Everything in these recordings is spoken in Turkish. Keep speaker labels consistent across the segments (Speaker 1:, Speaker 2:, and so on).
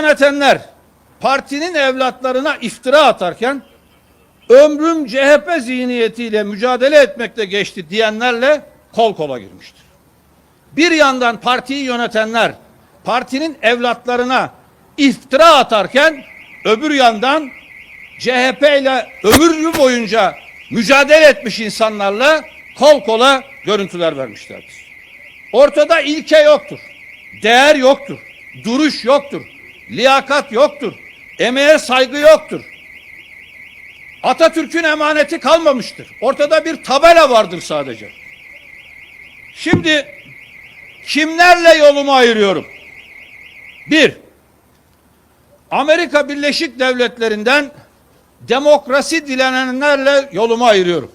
Speaker 1: yönetenler partinin evlatlarına iftira atarken ömrüm CHP zihniyetiyle mücadele etmekle geçti diyenlerle kol kola girmiştir. Bir yandan partiyi yönetenler partinin evlatlarına iftira atarken öbür yandan CHP ile ömrü boyunca mücadele etmiş insanlarla kol kola görüntüler vermişlerdir. Ortada ilke yoktur. Değer yoktur. Duruş yoktur. Liyakat yoktur. Emeğe saygı yoktur. Atatürk'ün emaneti kalmamıştır. Ortada bir tabela vardır sadece. Şimdi kimlerle yolumu ayırıyorum? Bir, Amerika Birleşik Devletleri'nden demokrasi dilenenlerle yolumu ayırıyorum.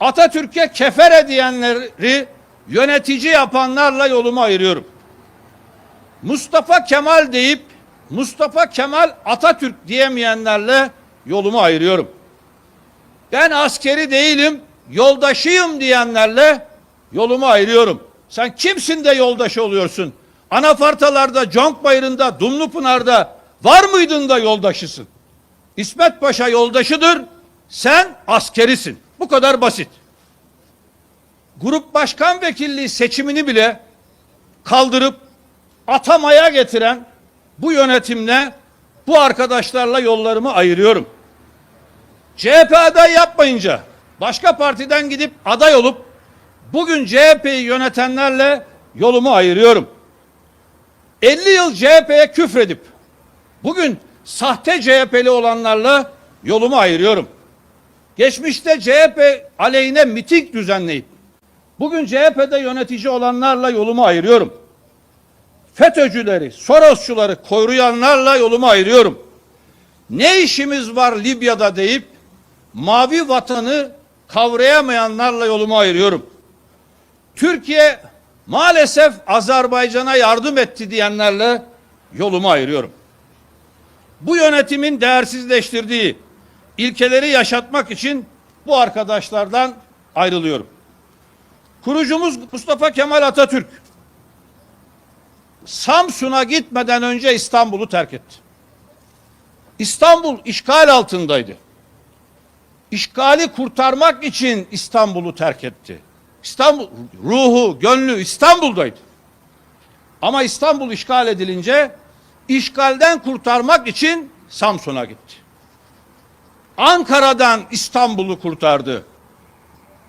Speaker 1: Atatürk'e kefere diyenleri yönetici yapanlarla yolumu ayırıyorum. Mustafa Kemal deyip Mustafa Kemal Atatürk diyemeyenlerle yolumu ayırıyorum. Ben askeri değilim, yoldaşıyım diyenlerle yolumu ayırıyorum. Sen kimsin de yoldaşı oluyorsun? Anafartalarda, Conkbayırı'nda, Dumlupınar'da var mıydın da yoldaşısın? İsmet Paşa yoldaşıdır, sen askerisin. Bu kadar basit. Grup başkan vekilliği seçimini bile kaldırıp atamaya getiren bu yönetimle bu arkadaşlarla yollarımı ayırıyorum. CHP aday yapmayınca başka partiden gidip aday olup bugün CHP'yi yönetenlerle yolumu ayırıyorum. 50 yıl CHP'ye küfredip bugün sahte CHP'li olanlarla yolumu ayırıyorum. Geçmişte CHP aleyhine miting düzenleyip bugün CHP'de yönetici olanlarla yolumu ayırıyorum. FETÖ'cüleri, Sorosçuları koruyanlarla yolumu ayırıyorum. Ne işimiz var Libya'da deyip mavi vatanı kavrayamayanlarla yolumu ayırıyorum. Türkiye maalesef Azerbaycan'a yardım etti diyenlerle yolumu ayırıyorum. Bu yönetimin değersizleştirdiği ilkeleri yaşatmak için bu arkadaşlardan ayrılıyorum. Kurucumuz Mustafa Kemal Atatürk Samsun'a gitmeden önce İstanbul'u terk etti. İstanbul işgal altındaydı. İşgali kurtarmak için İstanbul'u terk etti. İstanbul ruhu, gönlü İstanbul'daydı. Ama İstanbul işgal edilince işgalden kurtarmak için Samsun'a gitti. Ankara'dan İstanbul'u kurtardı.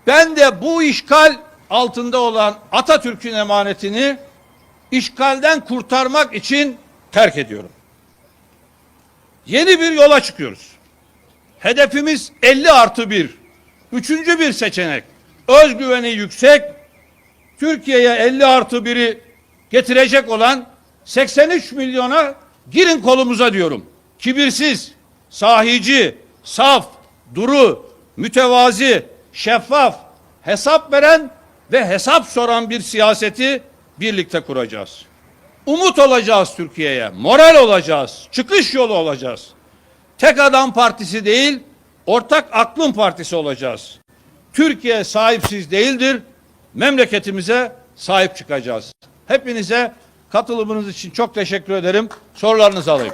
Speaker 1: Ben de bu işgal altında olan Atatürk'ün emanetini işgalden kurtarmak için terk ediyorum. Yeni bir yola çıkıyoruz. Hedefimiz 50 artı 1. Üçüncü bir seçenek. Özgüveni yüksek, Türkiye'ye 50 artı 1'i getirecek olan 83 milyona girin kolumuza diyorum. Kibirsiz, sahici, saf, duru, mütevazi, şeffaf, hesap veren ve hesap soran bir siyaseti birlikte kuracağız. Umut olacağız Türkiye'ye, moral olacağız, çıkış yolu olacağız. Tek adam partisi değil, ortak aklın partisi olacağız. Türkiye sahipsiz değildir, memleketimize sahip çıkacağız. Hepinize katılımınız için çok teşekkür ederim. Sorularınızı alayım.